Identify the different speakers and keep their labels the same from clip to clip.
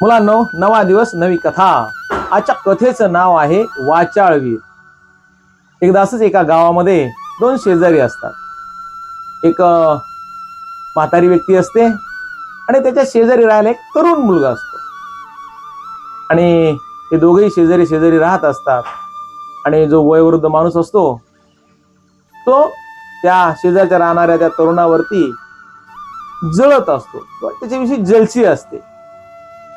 Speaker 1: मुलांनो नवा दिवस नवी कथा. आजच्या कथेचं नाव आहे वाचाळवीर. एकदा असंच एका गावामध्ये दोन शेजारी असतात. एक म्हातारी व्यक्ती असते आणि त्याच्या शेजारी राहायला एक तरुण मुलगा असतो. आणि ते दोघेही शेजारी शेजारी राहत असतात. आणि जो वयोवृद्ध माणूस असतो तो त्या शेजारच्या राहणाऱ्या त्या तरुणावरती जळत असतो. त्याच्याविषयी जलसी असते.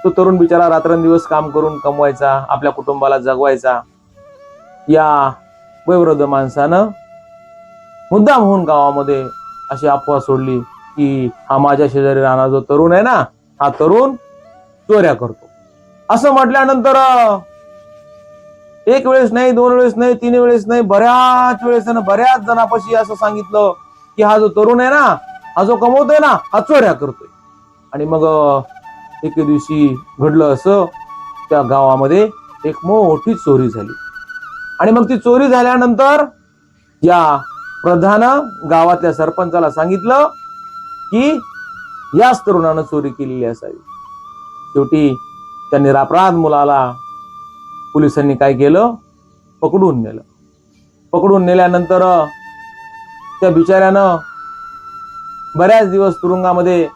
Speaker 1: तो तरुण बिचारा रात्रंदिवस काम करून कमवायचा आपल्या कुटुंबाला जगवायचा. या वयोवृद्ध माणसानं मुद्दाम होऊन गावामध्ये अशी अफवा सोडली की हा माझ्या शेजारी राहणारा जो तरुण आहे ना हा तरुण चोऱ्या करतो. असं म्हटल्यानंतर एक वेळेस नाही दोन वेळेस नाही तीन वेळेस नाही बऱ्याच वेळेस बऱ्याच जणापाशी असं सांगितलं की हा जो तरुण आहे ना हा जो कमवतोय ना हा चोऱ्या करतोय. आणि मग एके दिवशी घडलं असं त्या गावामध्ये एक मोठी चोरी झाली. आणि मग ती चोरी झाल्यानंतर या प्रधान गावातल्या सरपंचाला सांगितलं की याच तरुणानं चोरी केलेली असावी. शेवटी त्या निरापराध मुलाला पोलिसांनी काय केलं? पकडून नेलं. पकडून नेल्यानंतर त्या बिचाऱ्यानं बऱ्याच दिवस तुरुंगामध्ये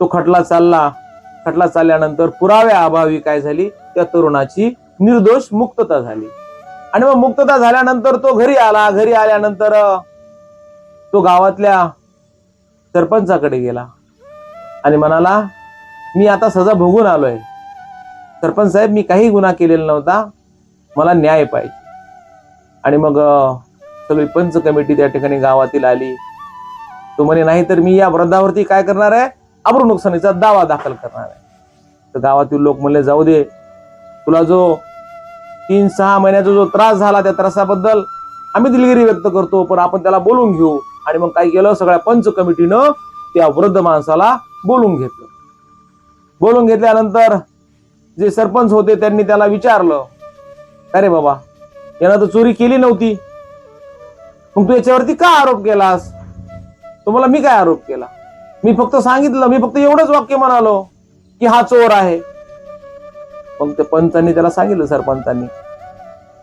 Speaker 1: तो खटला चालला. खटला चालल्यानंतर पुराव्या अभावी काय झाली? त्या तरुणाची निर्दोष मुक्तता झाली. आणि मग मुक्तता झाल्यानंतर तो घरी आला. घरी आल्यानंतर तो गावातल्या सरपंचाकडे गेला आणि म्हणाला मी आता सजा भोगून आलोय. सरपंच साहेब मी काही गुन्हा केलेला नव्हता. मला न्याय पाहिजे. आणि मग सगळी पंच कमिटी त्या ठिकाणी गावातील आली. तो म्हणे नाही तर मी या वृद्धावरती काय करणार आहे? अब्रू नुकसानीचा दावा दाखल करणार आहे. तर गावातील लोक म्हणले जाऊ दे. तुला जो तीन सहा महिन्याचा जो त्रास झाला त्या त्रासाबद्दल आम्ही दिलगिरी व्यक्त करतो पण आपण त्याला बोलून घेऊ. आणि मग काय केलं? सगळ्या पंच कमिटीनं त्या वृद्ध माणसाला बोलून घेतलं. बोलून घेतल्यानंतर जे सरपंच होते त्यांनी त्याला विचारलं अरे बाबा यानं तर चोरी केली नव्हती. मग तू याच्यावरती का आरोप केलास? तुम्हाला मी काय आरोप केला? मी फक्त सांगितलं मी फक्त एवढंच वाक्य म्हणालो की हा चोर आहे. मग ते पंचांनी त्याला सांगितलं सरपंचांनी.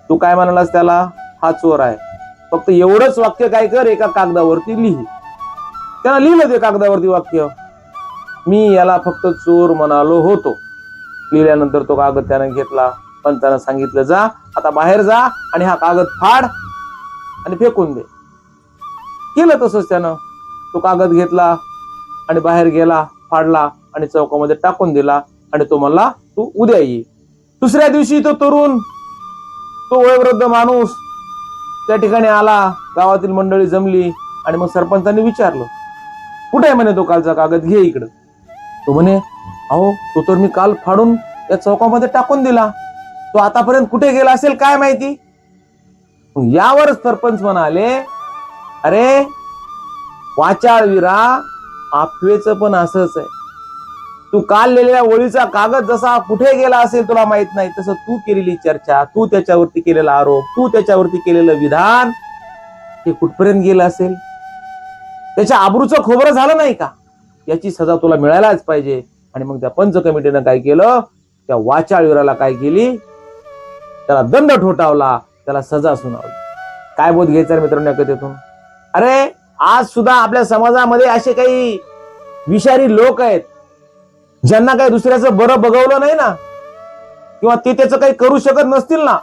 Speaker 1: तू काय म्हणालास त्याला? हा चोर आहे. फक्त एवढंच वाक्य काय कर एका कागदावरती लिही. त्याला लिहिलं ते कागदावरती वाक्य. मी याला फक्त चोर म्हणालो होतो. लिहिल्यानंतर तो कागद त्यानं घेतला. पंचानं सांगितलं जा आता बाहेर जा आणि हा कागद फाड आणि फेकून दे. केलं तसंच त्यानं. तो कागद घेतला. आणि बाहेर गेला फाडला आणि चौकामध्ये टाकून दिला आणि तो म्हणला तू उद्या ये. दुसऱ्या दिवशी तो तरुण तो वयोवृद्ध माणूस त्या ठिकाणी आला गावातील मंडळी जमली आणि मग सरपंचांनी विचारलं कुठे आहे म्हणे तो कालचा कागद? घे इकडं. तो म्हणे अहो तो तर मी काल फाडून या चौकामध्ये टाकून दिला. तो आतापर्यंत कुठे गेला असेल काय माहिती? यावर सरपंच म्हणाले अरे वाचाळवीरा आपवेचं पण असंच आहे. तू काल लिहिलेल्या ओळीचा कागद जसा कुठे गेला असेल तुला माहीत नाही तसं तू केलेली चर्चा तू त्याच्यावरती केलेला आरोप तू त्याच्यावरती केलेलं विधान हे कुठपर्यंत गेलं असेल? त्याच्या आबरूचं खोबरं झालं नाही का? याची सजा तुला मिळायलाच पाहिजे. आणि मग त्या पंच कमिटीनं काय केलं? त्या वाचाळवीराला काय केली? त्याला दंड ठोठावला त्याला सजा सुनावली. काय बोध घ्यायचा रे मित्रांनो कथेतून? अरे आज सुद्धा आपल्या समाजामध्ये असे काही विषारी लोक आहेत ज्यांना काही दुसऱ्याचं बरं बघवलं नाही ना किंवा ते त्याचं काही करू शकत नसतील ना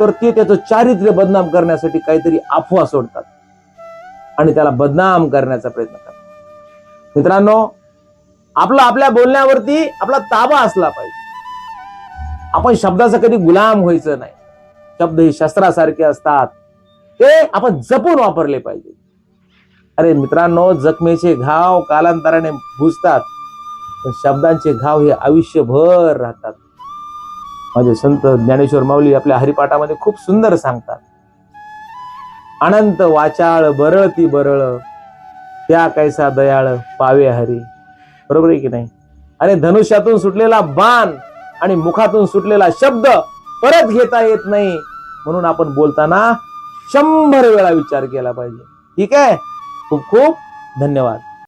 Speaker 1: तर ते त्याचं चारित्र्य बदनाम करण्यासाठी काहीतरी अफवा सोडतात. आणि त्याला बदनाम करण्याचा प्रयत्न करतात. मित्रांनो आपलं आपल्या बोलण्यावरती आपला ताबा असला पाहिजे. आपण शब्दाचा कधी गुलाम व्हायचं नाही. शब्द हे शस्त्रासारखे असतात. ते आपण जपून वापरले पाहिजे. अरे मित्रांनो जखमेचे घाव कालांतराने भुजतात पण शब्दांचे घाव हे आयुष्यभर राहतात. माझे संत ज्ञानेश्वर माऊली आपल्या हरिपाठामध्ये खूप सुंदर सांगतात. अनंत वाचाळ बरळती बरळ त्या कैसा दयाळ पावे हरी. बरोबर आहे की नाही? अरे धनुष्यातून सुटलेला बाण आणि मुखातून सुटलेला शब्द परत घेता येत नाही म्हणून आपण बोलताना शंभर वेळा विचार केला पाहिजे. ठीक आहे? खूप खूप धन्यवाद.